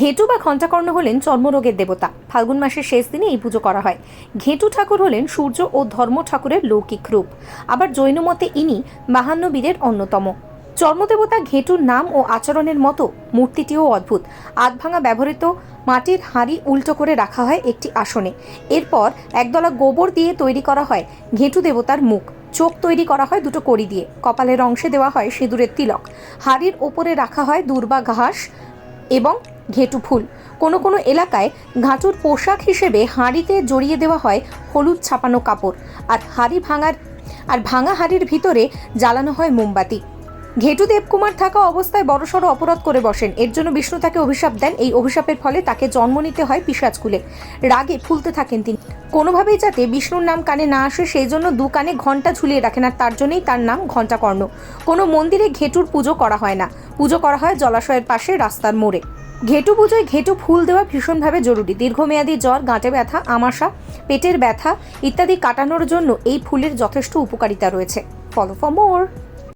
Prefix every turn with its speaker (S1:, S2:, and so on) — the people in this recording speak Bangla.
S1: ঘেটু বা ঘণ্টাকর্ণ হলেন চর্মরোগের দেবতা। ফাল্গুন মাসের শেষ দিনে এই পুজো করা হয়। ঘেটু ঠাকুর হলেন সূর্য ও ধর্ম ঠাকুরের লৌকিক রূপ। আবার জৈন মতে ইনি বাহান্নবীরের অন্যতম। চর্মদেবতা ঘেটুর নাম ও আচরণের মতো মূর্তিটিও অদ্ভুত। আধভাঙা ব্যবহৃত মাটির হাঁড়ি উল্টো করে রাখা হয় একটি আসনে। এরপর একদলা গোবর দিয়ে তৈরি করা হয় ঘেটু দেবতার মুখ। চোখ তৈরি করা হয় দুটো কড়ি দিয়ে। কপালের অংশে দেওয়া হয় সিঁদুরের তিলক। হাড়ির ওপরে রাখা হয় দুর্বা ঘাস এবং ঘেটু ফুল। কোনো কোনো এলাকায় ঘাঁটুর পোশাক হিসেবে হাঁড়িতে জড়িয়ে দেওয়া হয় হলুদ ছাপানো কাপড় আর হাঁড়ি ভাঙার আর ভাঙা হাঁড়ির ভিতরে জ্বালানো হয় মোমবাতি। ঘেটু দেবকুমার থাকা অবস্থায় বড়সড় অপরাধ করে বসেন। এর জন্য বিষ্ণু তাকে অভিশাপ দেন। এই অভিশাপের ফলে তাকে জন্ম নিতে হয় পিসাজকুলে রাগে ফুলতে থাকেন তিনি। কোনোভাবেই যাতে বিষ্ণুর নাম কানে না আসে, সেই জন্য দু কানে ঘণ্টা ঝুলিয়ে রাখেন আর তার জন্যই তার নাম ঘণ্টাকর্ণ। কোনো মন্দিরে ঘেটুর পুজো করা হয় না। পুজো করা হয় জলাশয়ের পাশে রাস্তার মোড়ে। ঘেটু পুজোয় ঘেটু ফুল দেওয়া ভীষণভাবে জরুরি। দীর্ঘমেয়াদী জ্বর, গাঁটে ব্যথা, আমাশা, পেটের ব্যথা ইত্যাদি কাটানোর জন্য এই ফুলের যথেষ্ট উপকারিতা রয়েছে। Follow for more